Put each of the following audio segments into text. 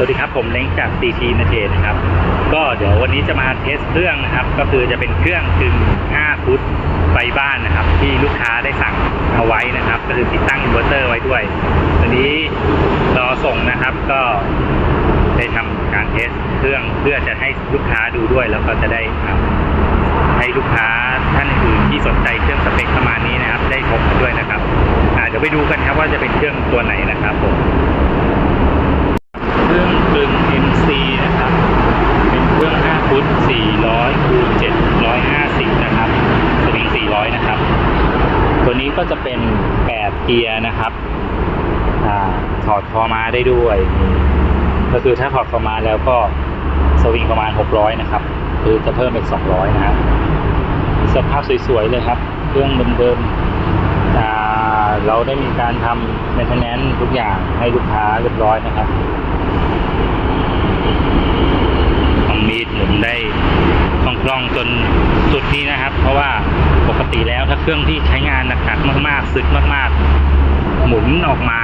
วัสดีครับผมเล้งจาก CT นาเจนะครับ ก็เดี๋ยววันนี้จะมาเทสเครื่องนะครับ ก็คือจะเป็นเครื่องกึ่ง 5 ฟุตไฟบ้านนะครับ ที่ลูกค้าได้สั่งเอาไว้นะครับ ก็คือติดตั้งอินเวอร์เตอร์ไว้ด้วยวันนี้รอส่งนะครับก็ได้ทำการเทสเครื่องเพื่อจะให้ลูกค้าดูด้วย แล้วก็จะได้ให้ลูกค้าท่านอื่นที่สนใจเครื่องสเปคประมาณนี้นะครับ ได้ชมกันด้วยนะครับอาเดี๋ยวไปดูกันครับว่าจะเป็นเครื่องตัวไหนนะครับผม เครื่องกลึง MC นะครับ เป็นเครื่อง 5 ฟุต 400คูณ750 นะครับสวิง400 นะครับ ตัวนี้ก็จะเป็น 8 เกียร์นะครับอถอดคอมาได้ด้วย ก็คือถ้าถอดคอมาแล้วก็สวิงประมาณ 600 นะครับ คือจะเพิ่มเป็น200 นะครับสภาพสวยๆเลยครับ เครื่องเดิมๆเราได้มีการทำ maintenance ทุกอย่างให้ลูกค้าเรียบร้อยนะครับของมีดหมุนได้คล่องๆจนสุดนี้นะครับ เพราะว่า ปกติแล้วถ้าเครื่องที่ใช้งานหนักๆมากๆสึกมาก ๆ หมุนออกมา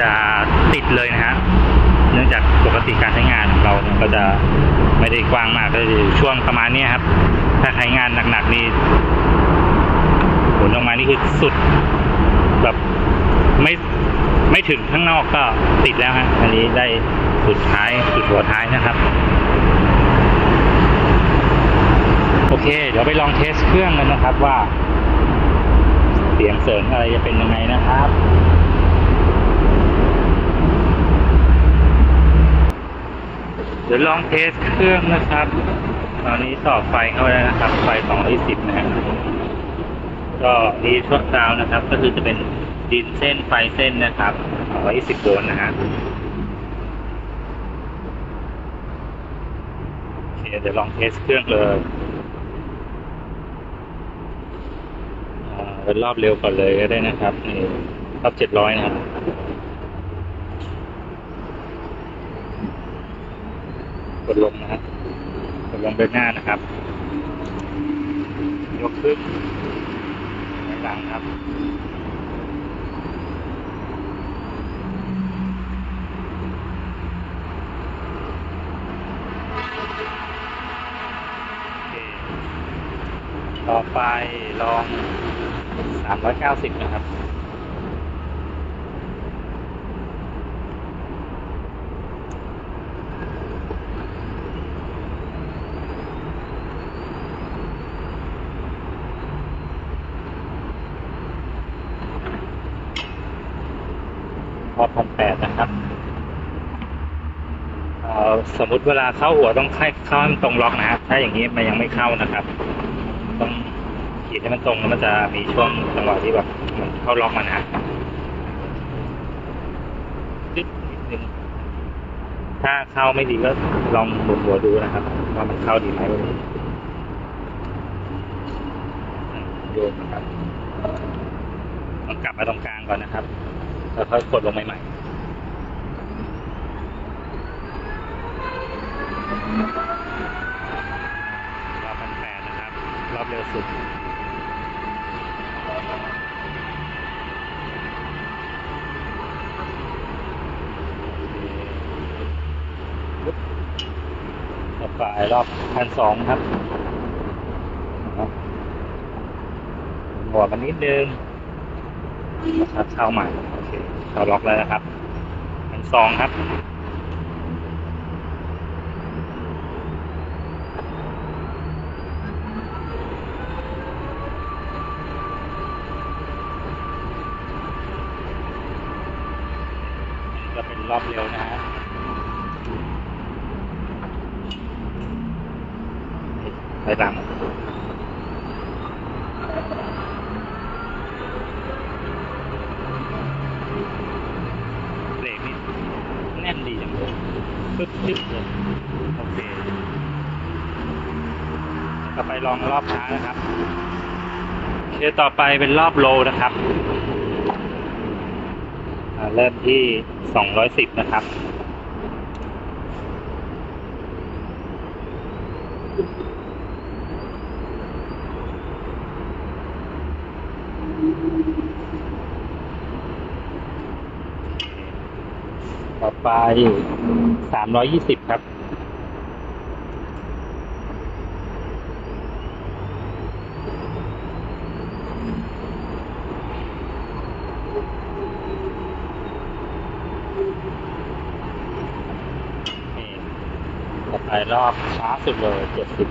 จะติดเลยนะฮะเนื่องจากปกติการใช้งานของเราเนี่ยก็จะไม่ได้กว้างมากก็จะอยู่ช่วงประมาณนี้ครับ ถ้าใช้งานหนักๆนี่หมุนออกมานี่คือสุดแบบไม่ไม่ถึงข้างนอกก็ติดแล้วฮะอันนี้ได้สุดท้ายสุดหัวท้ายนะครับ โอ เค เดี๋ยวไปลองเทสเครื่องกันนะครับว่า เสียงเสริงอะไรจะเป็นยังไงนะครับเดี๋ยวลองเทสเครื่องนะครับ ตอนนี้ต่อไฟเข้าไปแล้วนะครับ ไฟ210นะฮะก็ดีชั่วคราวนะครับ ก็คือจะเป็นดินเส้นไฟเส้นนะครับ220โวลต์นะฮะโอเคเดี๋ยวลองเทสเครื่องเลย อ่าเป็นรอบเร็วก่อนเลยก็ได้นะครับนี่รอบ700นะครับกดลงนะครับกดลงเดินหน้านะครับ ยกขึ้นหลังครับโอเคต่อ ไปลอง390นะครับพอพันแปดนะครับเอ่อสมมุติเวลาเข้าหัวต้องให้เข้าให้มันตรงล็อกนะครับ ถ้าอย่างนี้มันยังไม่เข้านะครับ ต้อง ขีดให้มันตรงแล้วมันจะมีช่วงจังหวะที่แบบมันเข้าล็อกมันนะนิดนิดนึงถ้าเข้าไม่ดีก็ลองหมุนหัวดูนะครับว่ามันเข้าดีไหมวันนี้อืมโยนนะครับต้องกลับมาตรงกลางก่อนนะครับแล้วค่อยกดลงใหม่ๆรอบพันแปดนะครับ รอบเร็วสุด ต่อไปรอบพันสองครับหัวกันนิดนึงนะครับเข้าใหม่โอเคเราล็อกแล้วนะครับพันสองครับ ก็เป็นรอบเร็วนะฮะ ไปตามเบรกนี่แน่นดีจังเลยปึ๊บปึ๊บเลยโอเคต่อไปลองรอบช้านะครับเดี๋ยวต่อไปเป็นรอบโลนะครับเริ่มที่สองร้อยสิบนะครับ ไปสามร้อยยี่สิบครับนี่ต่อไปรอบช้าสุดเลยเจ็ดสิบ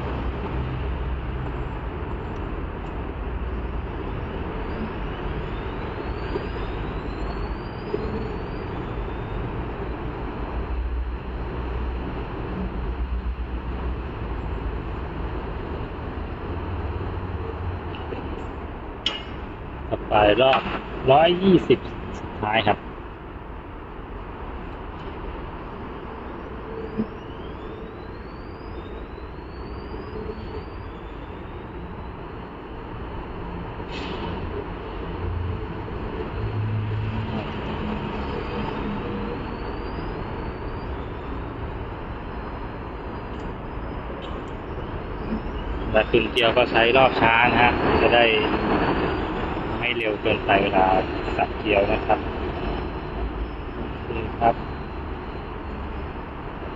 ต่อ ไปรอบร้อยยี่สิบสุดท้ายครับและคืนเกียวก็ใช้รอบช้านะฮะจะได้ ไม่เร็วเกินไปเวลาสับเกียวนะครับนี่ครับ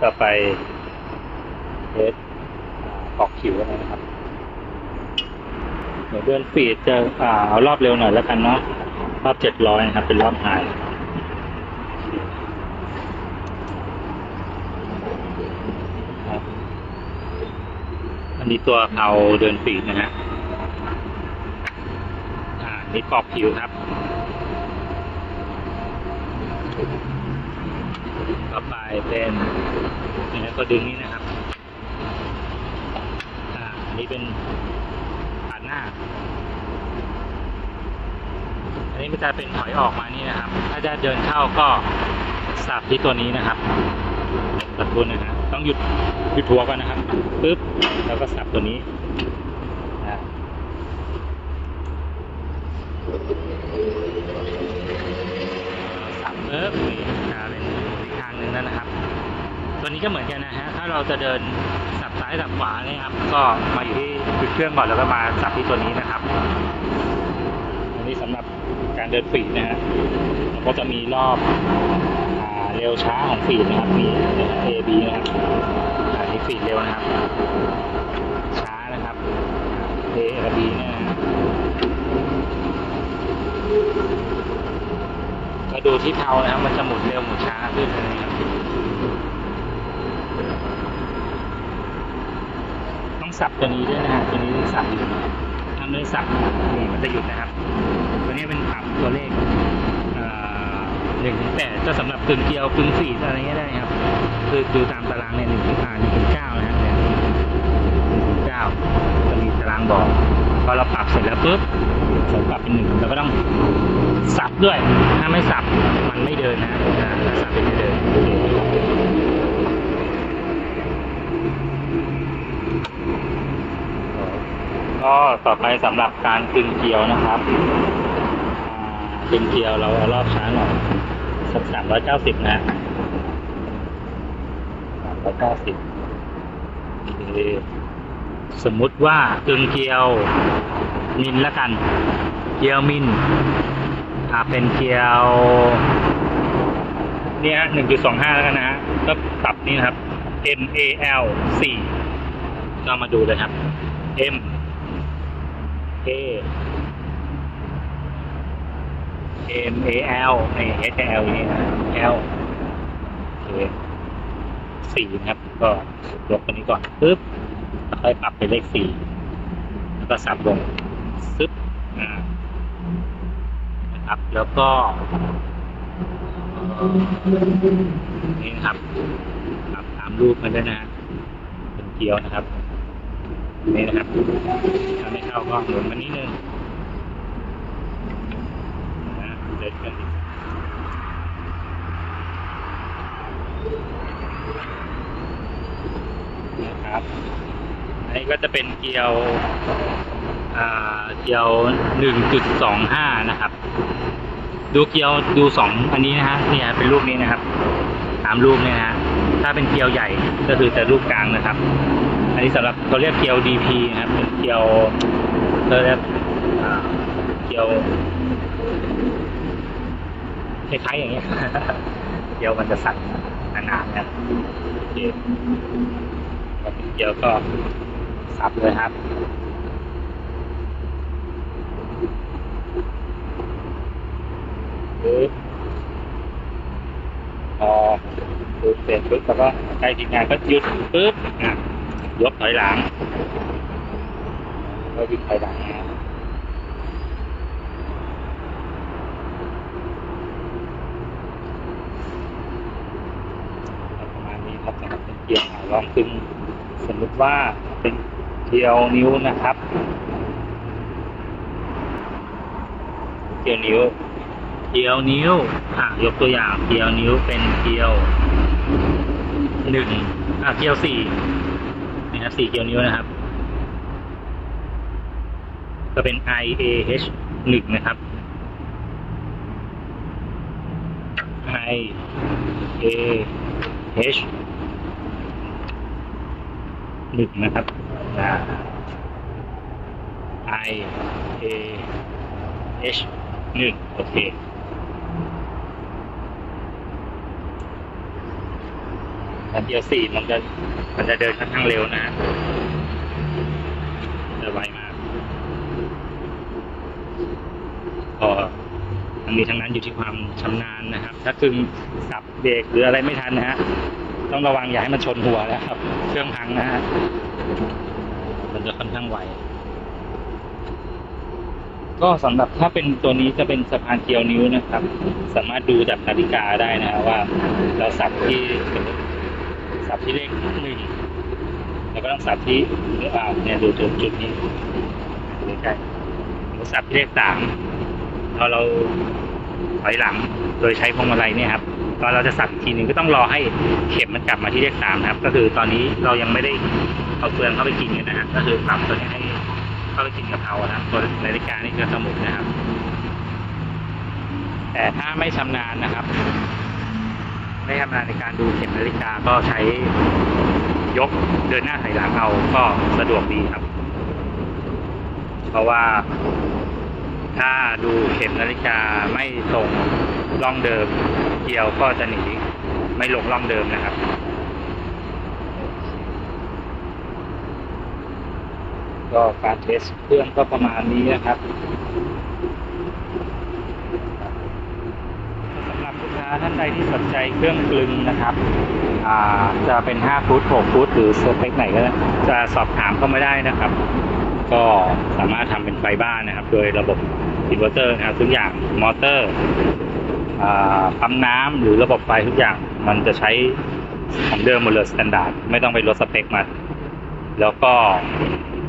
ต่อไปเทสออกคิวนะครับ เดี๋ยวเดือนฟีดจะอ่าเอารอบเร็วหน่อยแล้วกันเนาะรอบเจ็ดร้อยนะครับ เป็นรอบไฮครับอันนี้ตัวเพาเดินฟีดนะฮะ อ่านี่กรอบผิวครับ ต่อไปเป็นนี่นะก็ดึงนี่นะครับ อ่าอันนี้เป็นปาดหน้า อันนี้มันจะเป็นถอยออกมานี่นะครับ ถ้าจะเดินเข้าก็สับที่ตัวนี้นะครับตัดทุนนะฮะต้องหยุดหยุดหัวก่อนนะครับปึ๊บแล้วก็สับตัวนี้นะสับปึ๊บนี่จะเป็นอีกทางหนึ่งแล้วนะครับ ตัว นี้ก็เหมือนกันนะฮะ ถ้าเราจะเดินสับซ้ายสับขวาเนี่ยครับ ก็มาอยู่ที่จุดเครื่องก่อนแล้วก็มาสับที่ตัวนี้นะครับ อันนี้สำหรับการเดินฝีดนะฮะแล้วก็จะมีรอบอ่าเร็วช้าของฝีดนะครับ มี A B นะครับอันนี้ฝีดเร็วนะครับ ช้านะครับ A กับ B เนี่ยนะฮะก็ดูที่เท้านะครับ มันจะหมุนเร็วหมุนช้าขึ้นนะครับ ต้อง สับตัวนี้ด้วยนะฮะตัวนี้สับอยู่ถ้าไม่ได้สับนี่มันจะหยุดนะครับ ตัวนี้เป็นปรับตัวเลขหนึ่งถึงแปดก็สำหรับกึ่งเกลียวกึ่งฝีดอะไรเงี้ยได้ครับ คือดูตามตารางเนี่ยหนึ่งถึงอ่าหนึ่งถึงเก้านะฮะหนึ่งถึงเก้าจะมีตารางบอกพอเราปรับเสร็จแล้วปุ๊บผมปรับเป็นหนึ่งเราก็ต้องสับด้วย ถ้าไม่สับมันไม่เดินนะถ้าสับเป็นไม่เดิน ก็ต่อไปสำหรับการกึงเกลียวนะครับอ่ากึงเกลียวเราเอารอบช้าหน่อยสักสามร้อยเก้าสิบนะสามร้อยเก้าสิบสมมุติว่ากึงเกลียวมินละกัน เกลียวมินอ่าเป็นเกลียวเนี่ยหนึ่งจุดสองห้าแล้วกันนะฮะก็ปรับนี่นะครับ M A L สี่ก็มาดูเลยครับ M A M A L นี่ H L นี่นะ L โอเคสี่นะครับ ก็ยกตัวนี้ก่อนปึ๊บแล้วค่อยปรับเป็นเลขสี่แล้วก็สับลงซึบนะครับ แล้วก็นี่นะครับปรับตามรูปมันด้วยนะฮะเป็นเกลียวนะครับ นี่นะครับถ้าไม่เข้าก็หมุนมานิดนึงนะเด็ดกันอีนะครับ อันนี้ก็จะเป็นเกลียวเกลียวหนึ่งจุดสองห้านะครับ ดูเกลียวดูสองอันนี้นะฮะเนี่ยเป็นรูปนี้นะครับ ตามรูปเนี่ยนะฮะ ถ้าเป็นเกลียวใหญ่ก็คือจะรูปกลางนะครับ อันนี้สำหรับเขาเรียกเกลียว DP นะครับเป็นเกลียวเขาเรียกเกลียวคล้ายๆอย่างเงี้ยเกียวมันจะสั่นนานๆนะครับโอเคเกียวก็สับเลยครับปึ๊บพอปึ๊บเสร็จปึ๊บแล้วก็ใกล้ทีมงานก็หยุดปึ๊บอะ ยกถอยหลังก็หยุดถอยหลังประมาณนี้ครับสำหรับเป็นเกียร์อ่าลองตึงสมมติว่าเป็นเกียวนิ้วนะครับ เกียวนิ้วเกียวนิ้ว อะ ยกตัวอย่างเกียวนิ้วเป็นเกียวหนึ่งอะเกียวสี่ นี่ครับสี่เกลียวนิ้วนะครับ ก็เป็น I A H หนึ่งนะครับ I A H หนึ่งนะครับ I A H หนึ่งโอเค อันเดียวสี่มันจะมันจะเดินค่อนข้างเร็วนะจะไวมากก็ทั้งนี้ทั้งนั้นอยู่ที่ความชำนาญนะครับ ถ้าคึงสับเบรกหรืออะไรไม่ทันนะฮะต้องระวังอย่าให้มันชนหัวนะครับ เครื่องพังนะฮะมันจะค่อนข้างไวก็สำหรับถ้าเป็นตัวนี้จะเป็นสะพานเกียวนิ้วนะครับ สามารถดูจากนาฬิกาได้นะฮะว่าเราสับที่ สับที่เลขหนึ่งแล้วก็ต้องสับที่หรือเปล่าเนี่ยดูจุดจุดนี้ดูใกล้ๆเราสับที่เลขสามพอเราถอยหลังโดยใช้พวงมาลัยเนี่ยครับตอนเราจะสับอีกทีหนึ่งก็ต้องรอให้เข็มมันกลับมาที่เลขสามนะครับ ก็คือตอนนี้เรายังไม่ได้เอาเฟืองเข้าไปกินกันนะฮะก็คือปรับตัวนี้ให้เข้าไปกินกะเพรานะครับตัวนาฬิกานี่คือสมุดนะครับ แต่ถ้าไม่ชำนาญนะครับ ไม่ชำนาญในการดูเข็มนาฬิกาก็ใช้ยกเดินหน้าถอยหลังเอาก็สะดวกดีครับ เพราะว่าถ้าดูเข็มนาฬิกาไม่ตรงร่องเดิมเกี่ยวก็จะหนีไม่ลงร่องเดิมนะครับก็การเทสเครื่องก็ประมาณนี้นะครับสำหรับลูกค้าท่านใดที่สนใจเครื่องกลึงนะครับจะเป็น 5 ฟุต 6 ฟุต หรือสเปคไหนก็ได้จะสอบถามเข้ามาได้นะครับ ก็สามารถทำเป็นไฟบ้านนะครับ โดยระบบอินเวอร์เตอร์นะครับทุกอย่างมอเตอร์ปั๊มน้ำหรือระบบไฟทุกอย่างมันจะใช้ของเดิมหมดเลยสแตนดาร์ดไม่ต้องไปลดสเปคมา แล้วก็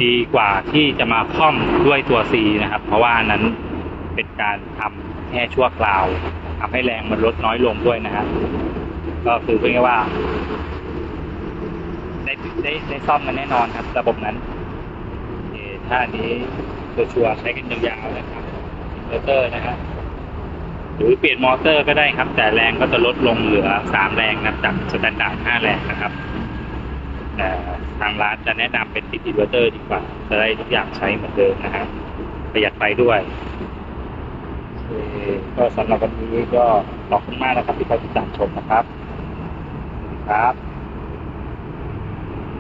ดีกว่าที่จะมาค่อมด้วยตัว C นะครับ เพราะว่านนั้นเป็นการทำแค่ชั่วคราว ทำให้แรงมันลดน้อยลงด้วยนะฮะก็คือเพื่อว่าได้ได้ได้ซ่อมมันแน่นอนครับ ระบบนั้นถ้าอันนี้ตัวชัวร์ใช้กันยาวๆนะครับอินเวอร์เตอร์นะฮะหรือเปลี่ยนมอเตอร์ก็ได้ครับ แต่แรงก็จะลดลงเหลือสามแรงนะจากสแตนดาร์ดห้าแรงนะครับแต่ทางร้านจะแนะนำเป็นติดอินเวอร์เตอร์ดีกว่า จะได้ทุกอย่างใช้เหมือนเดิมนะครับประหยัดไฟด้วย ก็สำหรับวันนี้ก็ขอบคุณมากนะครับที่คอยติดตามชมนะครับ ครับ